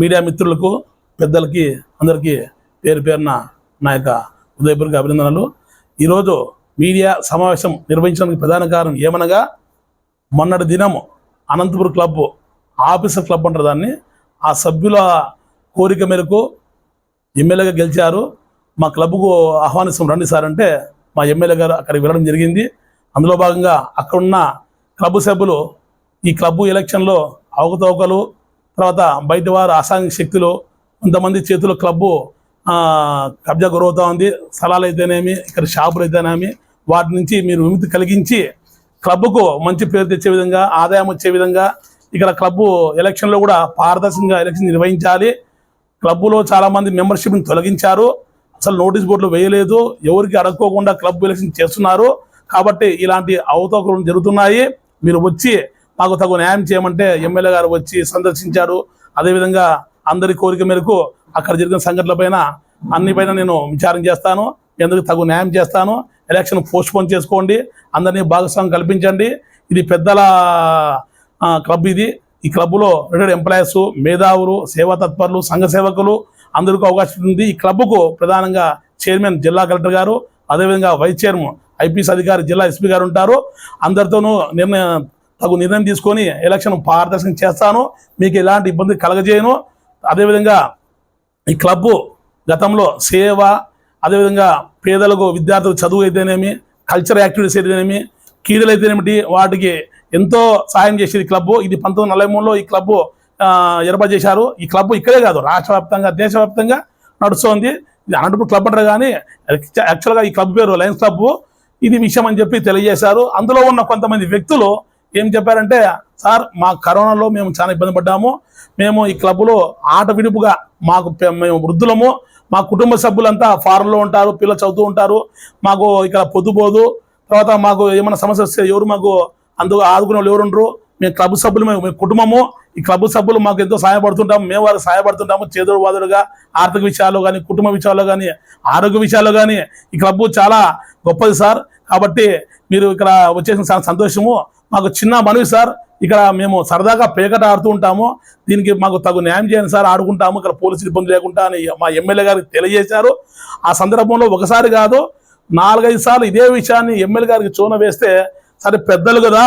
Media మిత్రులకు పెద్దలకి అందరికీ పేరు పేరున నా యొక్క ఉదయపూర్వక అభినందనలు. ఈరోజు మీడియా సమావేశం నిర్వహించడానికి ప్రధాన కారణం ఏమనగా మొన్నటి దినం అనంతపురం క్లబ్ ఆఫీసర్ క్లబ్ అంటారు దాన్ని. ఆ సభ్యుల కోరిక మేరకు ఎమ్మెల్యేగా గెలిచారు. మా క్లబ్కు ఆహ్వానిస్తాం రండి సార్ అంటే మా ఎమ్మెల్యే గారు అక్కడికి వెళ్ళడం జరిగింది. అందులో భాగంగా అక్కడున్న క్లబ్ సభ్యులు ఈ క్లబ్ ఎలక్షన్లో అవకతవకలు తర్వాత బయట వారు అసాంఘిక శక్తులు కొంతమంది చేతిలో క్లబ్బు కబ్జా గురవుతూ ఉంది. స్థలాలు అయితేనేమి ఇక్కడ షాపులు అయితేనేమి వాటి నుంచి మీరు విముక్తి కలిగించి క్లబ్కు మంచి పేరు తెచ్చే విధంగా ఆదాయం వచ్చే విధంగా ఇక్కడ క్లబ్బు ఎలక్షన్లో కూడా పారదర్శకంగా ఎలక్షన్ నిర్వహించాలి. క్లబ్బులో చాలామంది మెంబర్షిప్ని తొలగించారు. అసలు నోటీస్ బోర్డులు వేయలేదు. ఎవరికి అడగకోకుండా క్లబ్ ఎలక్షన్ చేస్తున్నారు. కాబట్టి ఇలాంటి అవతోకలు జరుగుతున్నాయి. మీరు వచ్చి మాకు తగు న్యాయం చేయమంటే ఎమ్మెల్యే గారు వచ్చి సందర్శించారు. అదేవిధంగా అందరి కోరిక మేరకు అక్కడ జరిగిన సంఘటనలపైన అన్ని పైన నేను విచారం చేస్తాను. ఎందుకు తగు న్యాయం చేస్తాను. ఎలక్షన్ పోస్ట్ పోన్ చేసుకోండి. అందరినీ భాగస్వామ్యం కల్పించండి. ఇది పెద్దల క్లబ్ ఇది. ఈ క్లబ్లో రిటైర్డ్ ఎంప్లాయీస్ మేధావులు సేవా తత్పరులు సంఘ సేవకులు అందరికీ అవకాశం ఉంది. ఈ క్లబ్కు ప్రధానంగా చైర్మన్ జిల్లా కలెక్టర్ గారు అదేవిధంగా వైస్ చైర్మన్ ఐపీఎస్ అధికారి జిల్లా ఎస్పీ గారు ఉంటారు. అందరితోనూ నిర్ణయం తగు నిర్ణయం తీసుకొని ఎలక్షన్ పారదర్శకం చేస్తాను. మీకు ఎలాంటి ఇబ్బంది కలగజేయను. అదేవిధంగా ఈ క్లబ్బు గతంలో సేవ అదేవిధంగా పేదలకు విద్యార్థులు చదువు అయితేనేమి కల్చర్ యాక్టివిటీస్ అయితేనేమి క్రీడలు అయితేనేమిటి వాటికి ఎంతో సాయం చేసేది క్లబ్బు ఇది పంతొమ్మిది నలభై మూడులో ఈ క్లబ్బు ఏర్పాటు చేశారు. ఈ క్లబ్బు ఇక్కడే కాదు రాష్ట్ర వ్యాప్తంగా దేశవ్యాప్తంగా నడుస్తోంది. ఇది అనంతపురం క్లబ్ అంటారు కానీ యాక్చువల్గా ఈ క్లబ్ పేరు లయన్స్ క్లబ్ ఇది విషయం అని చెప్పి తెలియజేశారు. అందులో ఉన్న కొంతమంది వ్యక్తులు ఏం చెప్పారంటే సార్ మా కరోనాలో మేము చాలా ఇబ్బంది పడ్డాము. మేము ఈ క్లబ్లో ఆట విడుపుగా మాకు మేము వృద్ధులము. మా కుటుంబ సభ్యులంతా ఫారెన్లో ఉంటారు పిల్లలు చదువుతూ ఉంటారు. మాకు ఇక్కడ పొద్దుపోదు తర్వాత మాకు ఏమైనా సమస్య వస్తే ఎవరు మాకు అందుకు ఆదుకునే వాళ్ళు ఎవరు మేము క్లబ్ సభ్యులు మేము కుటుంబము. ఈ క్లబ్ సభ్యులు మాకు ఎంతో సహాయపడుతుంటాము. మేము వారికి సహాయపడుతుంటాము. చేదుడు వాదుడుగా ఆర్థిక విషయాల్లో కానీ కుటుంబ విషయాల్లో కానీ ఆరోగ్య విషయాల్లో కానీ ఈ క్లబ్ చాలా గొప్పది సార్. కాబట్టి మీరు ఇక్కడ వచ్చేసిన చాలా సంతోషము. మాకు చిన్న మనవి సార్ ఇక్కడ మేము సరదాగా పేకట ఆడుతూ ఉంటాము. దీనికి మాకు తగు న్యాయం చేయండి సార్ ఆడుకుంటాము. ఇక్కడ పోలీసులు ఇబ్బంది లేకుండా అని మా ఎమ్మెల్యే గారికి తెలియజేశారు. ఆ సందర్భంలో ఒకసారి కాదు నాలుగైదు సార్లు ఇదే విషయాన్ని ఎమ్మెల్యే గారికి చూన వేస్తే సరే పెద్దలు కదా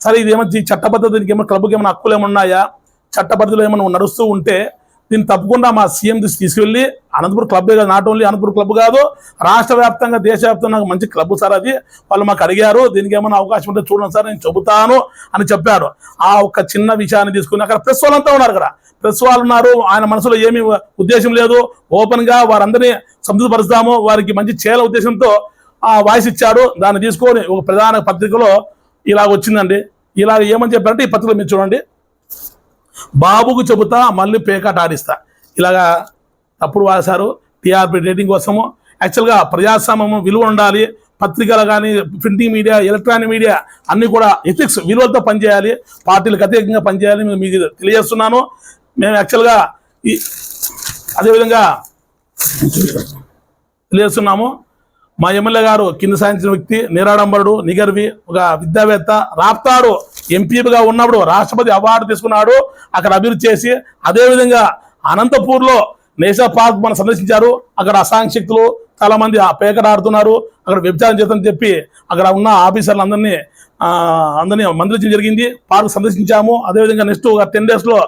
సరే ఇది ఏమైనా చట్టపద్ధతి చట్టబద్ధత దీనికి ఏమైనా క్లబ్కి ఏమైనా హక్కులు ఏమన్నా ఉన్నాయా? చట్టబద్ధతలు ఏమైనా నడుస్తూ ఉంటే దీన్ని తప్పకుండా మా సీఎం దృష్టి తీసుకెళ్ళి అనంతపురం క్లబ్ కాదు నాట్ ఓన్లీ అనంతపురం క్లబ్ కాదు రాష్ట్ర వ్యాప్తంగా దేశవ్యాప్తంగా నాకు మంచి క్లబ్ సార్ అది. వాళ్ళు మాకు అడిగారు దీనికి ఏమైనా అవకాశం ఉంటే చూడండి సార్ నేను చెబుతాను అని చెప్పారు. ఆ ఒక్క చిన్న విషయాన్ని తీసుకుని అక్కడ ప్రెస్ వాళ్ళంతా ఉన్నారు అక్కడ ప్రెస్ వాళ్ళు ఉన్నారు ఆయన మనసులో ఏమీ ఉద్దేశం లేదు. ఓపెన్గా వారందరినీ సంతృప్తిపరుస్తాము. వారికి మంచి చేయాల ఉద్దేశంతో ఆ వాయిస్ ఇచ్చాడు. దాన్ని తీసుకొని ఒక ప్రధాన పత్రికలో ఇలా వచ్చిందండి. ఇలా ఏమని చెప్పారంటే ఈ పత్రికలో మీరు చూడండి. బాబుకు చెబుతా మళ్ళీ పేకాట ఆడిస్తా. ఇలాగా తప్పుడు రాశారు టీఆర్పీ రేటింగ్ కోసము యాక్చువల్గా ప్రజాస్వామ్యం విలువ ఉండాలి. పత్రికలు కానీ ప్రింటింగ్ మీడియా ఎలక్ట్రానిక్ మీడియా అన్నీ కూడా ఎథిక్స్ విలువలతో పనిచేయాలి. పార్టీలకు అతీతంగా పనిచేయాలి మేము మీకు తెలియజేస్తున్నాను. మేము యాక్చువల్గా ఈ అదేవిధంగా తెలియజేస్తున్నాము. మా ఎమ్మెల్యే గారు కింద సాధించిన వ్యక్తి నిరాడంబరుడు నిగర్వి ఒక విద్యావేత్త రాప్తాడు. ఎంపీగా ఉన్నప్పుడు రాష్ట్రపతి అవార్డు తీసుకున్నాడు అక్కడ అభివృద్ధి చేసి అదేవిధంగా అనంతపూర్లో నేషనల్ పార్క్ మనం సందర్శించారు. అక్కడ అసాంక్షక్తులు శక్తులు చాలా మంది ఆ అక్కడ వ్యభిచారం చేద్దని చెప్పి అక్కడ ఉన్న ఆఫీసర్లు అందరినీ అందరినీ మందలించడం జరిగింది. పార్క్ సందర్శించాము. అదేవిధంగా నెక్స్ట్ ఒక టెన్ డేస్లో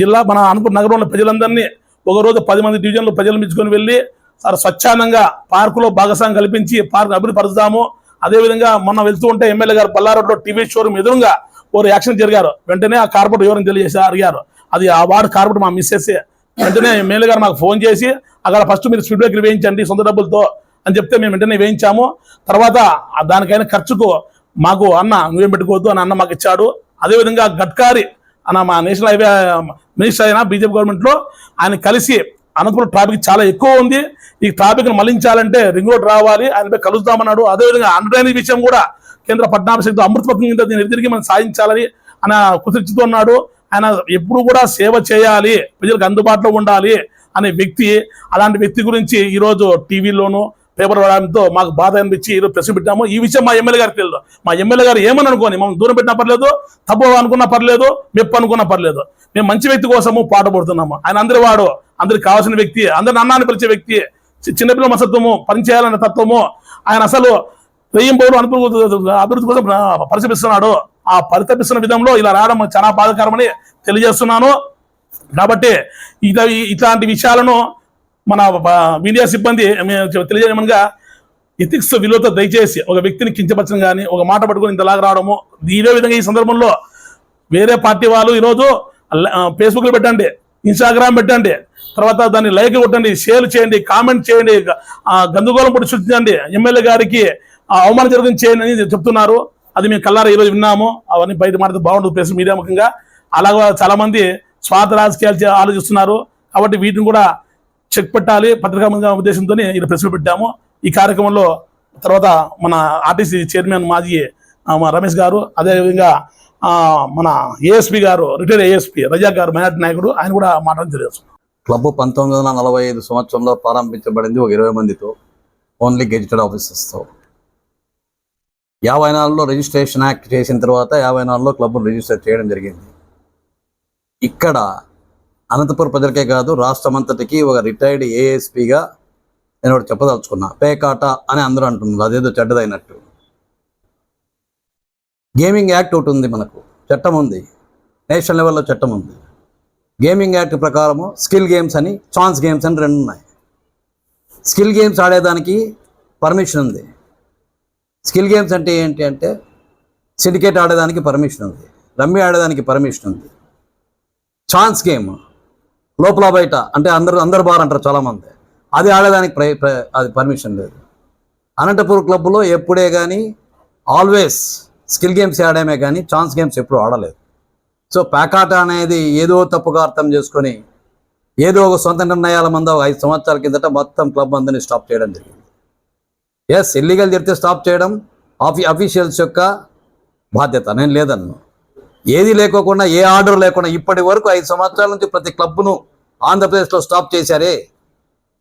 జిల్లా మన అనంతపురం నగరంలో ప్రజలందరినీ ఒకరోజు పది మంది డివిజన్లు ప్రజలు మెచ్చుకొని వెళ్ళి సార్ స్వచ్ఛందంగా పార్కులో భాగస్వామ్యం కల్పించి పార్క్ అభివృద్ధి పరుస్తాము అదేవిధంగా మొన్న వెళ్తూ ఉంటే ఎమ్మెల్యే గారు పల్లారోడ్లో టీవీ షోరూమ్ ఎదురుగా ఓ యాక్షన్ జరిగారు. వెంటనే ఆ కార్పొరేట్ వివరం తెలియజేసి అడిగారు. అది ఆ వార్డు కార్పొరేట్ మా మిస్సెస్ వెంటనే మేలు గారు మాకు ఫోన్ చేసి అక్కడ ఫస్ట్ మీరు స్పీడ్ బ్రేకర్ వేయించండి సొంత డబ్బులతో అని చెప్తే మేము వెంటనే వేయించాము. తర్వాత దానికైనా ఖర్చుకు మాకు అన్న నువ్వేం పెట్టుకోవద్దు అని అన్న మాకు ఇచ్చాడు. అదేవిధంగా గడ్కారి అన్న మా నేషనల్ హైవే మినిస్టర్ అయిన బీజేపీ గవర్నమెంట్లో ఆయన కలిసి అనంతపురం ట్రాఫిక్ చాలా ఎక్కువ ఉంది. ఈ ట్రాఫిక్ మళ్ళించాలంటే రింగ్ రోడ్ రావాలి. ఆయనపై కలుద్దామన్నాడు. అదేవిధంగా అండర్డ్రైనేజ్ విషయం కూడా కేంద్ర పట్టణాభిషేక్ శక్తి అమృత పథకం కింద దీన్ని తిరిగి మనం సాధించాలని ఆయన కుదిర్చుతూ ఉన్నాడు ఆయన ఎప్పుడు కూడా సేవ చేయాలి ప్రజలకు అందుబాటులో ఉండాలి అనే వ్యక్తి. అలాంటి వ్యక్తి గురించి ఈరోజు టీవీలోనూ పేపర్ వాడడంతో మాకు బాధ అనిపించి ఈరోజు ప్రెస్ పెట్టాము. ఈ విషయం మా ఎమ్మెల్యే గారికి తెలియదు. మా ఎమ్మెల్యే గారు ఏమని అనుకోని? మనం దూరం పెట్టినా పర్లేదు తప్పు అనుకున్నా పర్లేదు మెప్పు అనుకున్నా పర్లేదు. మేము మంచి వ్యక్తి కోసము పాట పడుతున్నాము. ఆయన అందరి వాడు అందరికి కావాల్సిన వ్యక్తి అందరి అన్నాన్ని పిలిచే వ్యక్తి చి- చిన్నపిల్లల మసత్వము పనిచేయాలనే తత్వము. ఆయన అసలు వెయ్యి పౌరులు అభివృద్ధి కోసం పరిశీలిస్తున్నాడు. ఆ పరితపిస్తున్న విధంలో ఇలా రావడం చాలా బాధకరమని తెలియజేస్తున్నాను. కాబట్టి ఇట- ఇట్లాంటి విషయాలను మన మీడియా సిబ్బంది మేము ఎథిక్స్ విలువతో దయచేసి ఒక వ్యక్తిని కించపరచడం కానీ ఒక మాట పట్టుకొని ఇంతలాగా రావడము ఇదే విధంగా ఈ సందర్భంలో వేరే పార్టీ వాళ్ళు ఈరోజు ఫేస్బుక్లో పెట్టండి ఇన్స్టాగ్రామ్ పెట్టండి తర్వాత దాన్ని లైక్ కొట్టండి షేర్ చేయండి కామెంట్ చేయండి ఆ, గందరగోళం పొడి సృష్టించండి. ఎమ్మెల్యే గారికి అవమానం జరిగింది చేయండి అని చెప్తున్నారు. అది మేము కల్లారా ఈరోజు విన్నాము. అవన్నీ బయట మాట్లాడితే బాగుంటుంది ప్రెస్ మీడియా ముఖంగా. అలాగే చాలామంది స్వార్థ రాజకీయాలు ఆలోచిస్తున్నారు. కాబట్టి వీటిని కూడా చెక్ పెట్టాలి. పత్రికా ఉద్దేశంతో ఈ ప్రెస్లు పెట్టాము. ఈ కార్యక్రమంలో తర్వాత మన ఆర్టీసీ చైర్మన్ మాజీ మా రమేష్ గారు అదేవిధంగా మన ఏఎస్పి గారు రిటైర్డ్ ఏఎస్పి రజాక్ గారు మైనార్టీ నాయకుడు ఆయన కూడా మాట్లాడి తెలియదు క్లబ్ పంతొమ్మిది వందల నలభై ఐదు సంవత్సరంలో ప్రారంభించబడింది ఒక ఇరవై మందితో ఓన్లీ గెజిటెడ్ ఆఫీసర్స్తో. యాభై నాలుగులో రిజిస్ట్రేషన్ యాక్ట్ చేసిన తర్వాత యాభై నాలుగులో క్లబ్ను రిజిస్టర్ చేయడం జరిగింది. ఇక్కడ అనంతపురం ప్రజలకే కాదు రాష్ట్రమంతటికి ఒక రిటైర్డ్ ఏఎస్పిగా నేను ఒకటి చెప్పదలుచుకున్నా. పేకాట అని అందరూ అంటున్నారు. అదేదో చెడ్డదైనట్టు. గేమింగ్ యాక్ట్ ఒకటి ఉంది మనకు. చట్టం ఉంది. నేషనల్ లెవెల్లో చట్టం ఉంది. గేమింగ్ యాక్ట్ ప్రకారము స్కిల్ గేమ్స్ అని ఛాన్స్ గేమ్స్ అని రెండు ఉన్నాయి. స్కిల్ గేమ్స్ ఆడేదానికి పర్మిషన్ ఉంది. స్కిల్ గేమ్స్ అంటే ఏంటి అంటే సిండికేట్ ఆడేదానికి పర్మిషన్ ఉంది. రమ్మి ఆడేదానికి పర్మిషన్ ఉంది. Chance game. లోపల బయట అంటే అందరు అందరు బార్ అంటారు చాలామంది. అది ఆడడానికి ప్రై ప్ర- అది పర్మిషన్ లేదు. అనంతపూర్ క్లబ్లో ఎప్పుడే కానీ ఆల్వేస్ స్కిల్ గేమ్స్ ఆడమే కానీ ఛాన్స్ గేమ్స్ ఎప్పుడు ఆడలేదు. సో ప్యాకాట అనేది ఏదో తప్పుగా అర్థం చేసుకొని ఏదో ఒక సొంత నిర్ణయాల మంద ఒక ఐదు సంవత్సరాల కిందట మొత్తం క్లబ్ అందరినీ స్టాప్ చేయడం జరిగింది. ఎస్ ఇల్లీగల్ జరిగితే స్టాప్ చేయడం ఆఫీ అఫీషియల్స్ యొక్క బాధ్యత. నేను లేదన్ను. ఏది లేకోకుండా ఏ ఆర్డర్ లేకుండా ఇప్పటి వరకు ఐదు సంవత్సరాల నుంచి ప్రతి క్లబ్ను ఆంధ్రప్రదేశ్లో స్టాప్ చేశారే.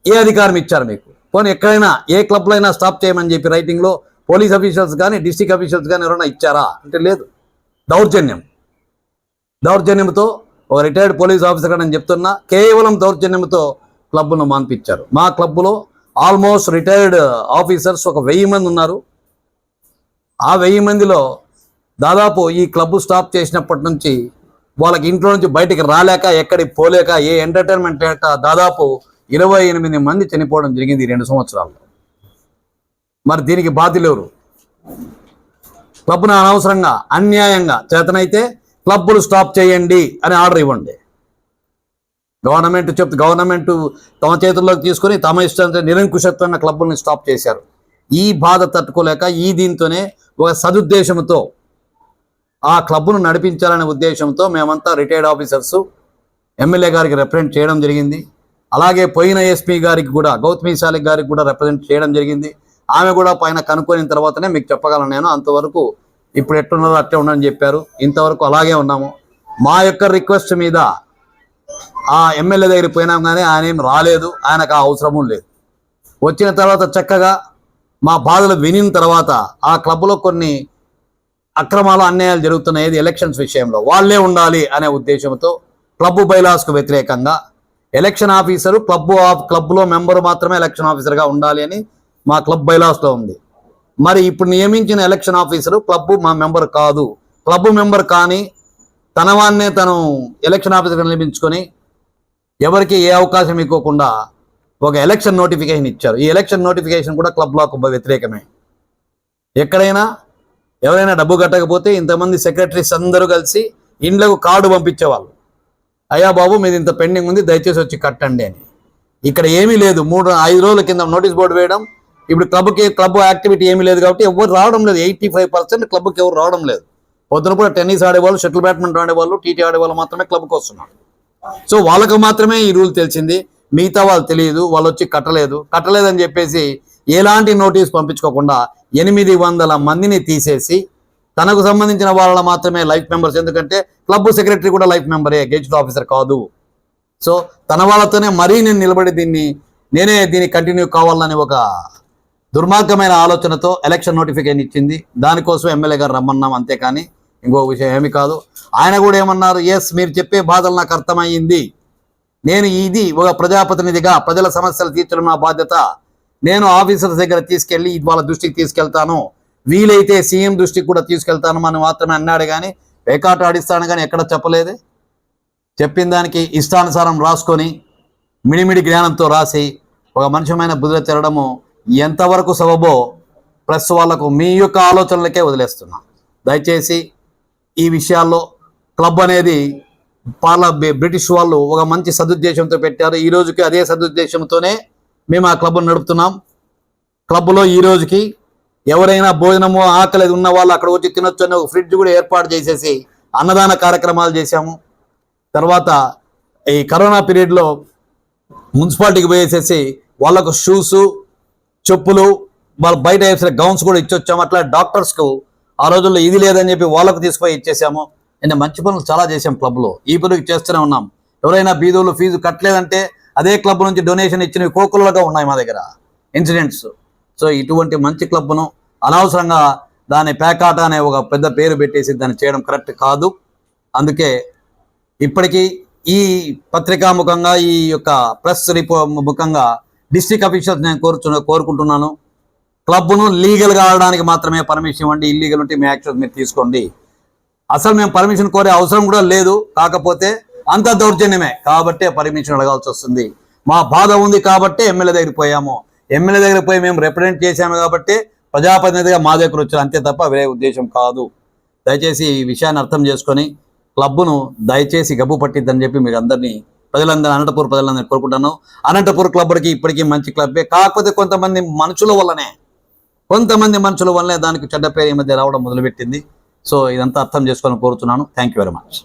ఏ అధికారం ఇచ్చారు మీకు? పోనీ ఎక్కడైనా ఏ క్లబ్లో అయినా స్టాప్ చేయమని చెప్పి రైటింగ్లో పోలీస్ అఫీషియల్స్ కానీ డిస్టిక్ అఫీషియల్స్ కానీ ఎవరైనా ఇచ్చారా? అంటే లేదు. దౌర్జన్యం. దౌర్జన్యంతో ఒక రిటైర్డ్ పోలీస్ ఆఫీసర్ నేను చెప్తున్నా కేవలం దౌర్జన్యంతో క్లబ్ను మాన్పించారు. మా క్లబ్లో ఆల్మోస్ట్ రిటైర్డ్ ఆఫీసర్స్ ఒక వెయ్యి మంది ఉన్నారు. ఆ వెయ్యి మందిలో దాదాపు ఈ క్లబ్ స్టాప్ చేసినప్పటి నుంచి వాళ్ళకి ఇంట్లో నుంచి బయటికి రాలేక ఎక్కడికి పోలేక ఏ ఎంటర్టైన్మెంట్ లేక దాదాపు ఇరవై ఎనిమిది మంది చనిపోవడం జరిగింది రెండు సంవత్సరాల్లో. మరి దీనికి బాధ్యులు ఎవరు? క్లబ్ను అనవసరంగా అన్యాయంగా చేతనైతే క్లబ్బులు స్టాప్ చేయండి అని ఆర్డర్ ఇవ్వండి. గవర్నమెంట్ చెప్తే గవర్నమెంట్ తమ చేతుల్లోకి తీసుకొని తమ ఇష్టంతో నిరంకుశత్వంగా క్లబ్బుల్ని స్టాప్ చేశారు. ఈ బాధ తట్టుకోలేక ఈ దీంతోనే ఒక సదుద్దేశంతో ఆ క్లబ్ను నడిపించాలనే ఉద్దేశంతో మేమంతా రిటైర్డ్ ఆఫీసర్స్ ఎమ్మెల్యే గారికి రిప్రజెంట్ చేయడం జరిగింది. అలాగే పోయిన ఎస్పీ గారికి కూడా గౌతమి శాలిక్ గారికి కూడా రిప్రజెంట్ చేయడం జరిగింది. ఆమె కూడా పైన కనుక్కొని తర్వాతనే మీకు చెప్పగలను నేను అంతవరకు ఇప్పుడు ఎట్టున్నారో అట్టే ఉండని చెప్పారు. ఇంతవరకు అలాగే ఉన్నాము. మా యొక్క రిక్వెస్ట్ మీద ఆ ఎమ్మెల్యే దగ్గరికి పోయినాం కానీ ఆయన ఏం రాలేదు. ఆయనకు ఆ అవసరము లేదు. వచ్చిన తర్వాత చక్కగా మా బాధలు వినిన తర్వాత ఆ క్లబ్లో కొన్ని అక్రమాలు అన్యాయాలు జరుగుతున్నాయి. ఎలక్షన్స్ విషయంలో వాళ్ళే ఉండాలి అనే ఉద్దేశంతో క్లబ్ బైలాస్కు వ్యతిరేకంగా ఎలక్షన్ ఆఫీసరు క్లబ్ ఆఫ్ క్లబ్లో మెంబరు మాత్రమే ఎలక్షన్ ఆఫీసర్గా ఉండాలి అని మా క్లబ్ బైలాస్లో ఉంది. మరి ఇప్పుడు నియమించిన ఎలక్షన్ ఆఫీసరు క్లబ్ మా మెంబర్ కాదు. క్లబ్ మెంబర్ కానీ తన వాన్నే తను ఎలక్షన్ ఆఫీసర్గా నియమించుకొని ఎవరికి ఏ అవకాశం ఇవ్వకుండా ఒక ఎలక్షన్ నోటిఫికేషన్ ఇచ్చారు. ఈ ఎలక్షన్ నోటిఫికేషన్ కూడా క్లబ్ లాకు వ్యతిరేకమే. ఎక్కడైనా ఎవరైనా డబ్బు కట్టకపోతే ఇంతమంది సెక్రటరీస్ అందరూ కలిసి ఇండ్లకు కార్డు పంపించేవాళ్ళు. అయ్యా బాబు మీది ఇంత పెండింగ్ ఉంది దయచేసి వచ్చి కట్టండి అని. ఇక్కడ ఏమీ లేదు. మూడు ఐదు రోజుల కింద నోటీస్ బోర్డు వేయడం ఇప్పుడు క్లబ్కి క్లబ్ యాక్టివిటీ ఏమీ లేదు కాబట్టి ఎవరు రావడం లేదు. ఎయిటీ ఫైవ్ పర్సెంట్ క్లబ్కి ఎవరు రావడం లేదు. పొద్దున కూడా టెన్నిస్ ఆడేవాళ్ళు షటిల్ బ్యాడ్మింటన్ ఆడేవాళ్ళు టీటీ ఆడేవాళ్ళు మాత్రమే క్లబ్కి వస్తున్నారు. సో వాళ్ళకు మాత్రమే ఈ రూల్ తెలిసింది. మిగతా వాళ్ళు తెలియదు వాళ్ళు వచ్చి కట్టలేదు. కట్టలేదని చెప్పేసి ఎలాంటి నోటీస్ పంపించుకోకుండా ఎనిమిది వందల మందిని తీసేసి తనకు సంబంధించిన వాళ్ళ మాత్రమే లైఫ్ మెంబర్స్. ఎందుకంటే క్లబ్ సెక్రటరీ కూడా లైఫ్ మెంబరే గెజిట్ ఆఫీసర్ కాదు. సో తన వాళ్ళతోనే మరీ నేను నిలబడి దీన్ని నేనే దీన్ని కంటిన్యూ కావాలని ఒక దుర్మార్గమైన ఆలోచనతో ఎలక్షన్ నోటిఫికేషన్ ఇచ్చింది. దానికోసం ఎమ్మెల్యే గారు రమ్మన్నాం అంతేకాని ఇంకో విషయం ఏమి కాదు. ఆయన కూడా ఏమన్నారు ఎస్ మీరు చెప్పే బాధలు నాకు అర్థమయ్యింది. నేను ఇది ఒక ప్రజాప్రతినిధిగా ప్రజల సమస్యలు తీర్చడం నా బాధ్యత. నేను ఆఫీసర్స్ దగ్గర తీసుకెళ్ళి వాళ్ళ దృష్టికి తీసుకెళ్తాను. వీలైతే సీఎం దృష్టికి కూడా తీసుకెళ్తాను. అని మాత్రమే అన్నాడు కానీ పేకాట ఆడిస్తాను కానీ ఎక్కడ చెప్పలేదు. చెప్పిన దానికి ఇష్టానుసారం రాసుకొని మిడిమిడి జ్ఞానంతో రాసి ఒక మనుషమైన బుద్ధుల తెరడము ఎంతవరకు సబబో ప్రెస్ వాళ్ళకు మీ యొక్క ఆలోచనలకే వదిలేస్తున్నా. దయచేసి ఈ విషయాల్లో క్లబ్ అనేది పాల బ్రిటిష్ వాళ్ళు ఒక మంచి సదుద్దేశంతో పెట్టారు. ఈ రోజుకి అదే సదుద్దేశంతోనే మేము ఆ క్లబ్ను నడుపుతున్నాం. క్లబ్లో ఈ రోజుకి ఎవరైనా భోజనము ఆకలి ఉన్న వాళ్ళు అక్కడ వచ్చి తినొచ్చు అని ఒక ఫ్రిడ్జ్ కూడా ఏర్పాటు చేసేసి అన్నదాన కార్యక్రమాలు చేశాము. తర్వాత ఈ కరోనా పీరియడ్లో మున్సిపాలిటీకి పోయేసేసి వాళ్ళకు షూస్ చెప్పులు వాళ్ళ బయట వేసిన గౌన్స్ కూడా ఇచ్చొచ్చాము. అట్లా డాక్టర్స్కు ఆ రోజుల్లో ఇది లేదని చెప్పి వాళ్ళకు తీసుకుపోయి ఇచ్చేసాము. నేను మంచి పనులు చాలా చేసాం క్లబ్లో. ఈ పనులు చేస్తూనే ఉన్నాం. ఎవరైనా బీదోళ్ళు ఫీజు కట్టలేదంటే అదే క్లబ్ నుంచి డొనేషన్ ఇచ్చినవి కోకులుగా ఉన్నాయి మా దగ్గర ఇన్సిడెంట్స్. సో ఇటువంటి మంచి క్లబ్ను అనవసరంగా దాని పేకాట అనే ఒక పెద్ద పేరు పెట్టేసి దాన్ని చేయడం కరెక్ట్ కాదు. అందుకే ఇప్పటికీ ఈ పత్రికా ముఖంగా ఈ యొక్క ప్రెస్ రిపో ముఖంగా డిస్ట్రిక్ట్ అఫీషియల్స్ నేను కోరుచు కోరుకుంటున్నాను. క్లబ్ను లీగల్గా ఆడడానికి మాత్రమే పర్మిషన్ ఇవ్వండి. ఇల్లీగల్ ఉంటే మీ యాక్షన్ మీరు తీసుకోండి. అసలు మేము పర్మిషన్ కోరే అవసరం కూడా లేదు. కాకపోతే అంత దౌర్జన్యమే. కాబట్టే పర్మిషన్ అడగాల్సి వస్తుంది. మా బాధ ఉంది కాబట్టే ఎమ్మెల్యే దగ్గరికి పోయాము. ఎమ్మెల్యే దగ్గర పోయి మేము రిప్రజెంట్ చేశాము కాబట్టి ప్రజాప్రతినిధిగా మా దగ్గర వచ్చారు. అంతే తప్ప వేరే ఉద్దేశం కాదు. దయచేసి ఈ విషయాన్ని అర్థం చేసుకొని క్లబ్ను దయచేసి గబ్బు పట్టిద్దని చెప్పి మీరు అందరినీ ప్రజలందరూ అనంతపూర్ ప్రజలందరినీ కోరుకుంటాను అనంతపూర్ క్లబ్కి ఇప్పటికీ మంచి క్లబ్బే. కాకపోతే కొంతమంది మనుషుల వల్లనే కొంతమంది మనుషుల వల్లనే దానికి చెడ్డ పేరు ఈ మధ్య రావడం మొదలుపెట్టింది. సో ఇదంతా అర్థం చేసుకోవాలని కోరుతున్నాను. Thank you very much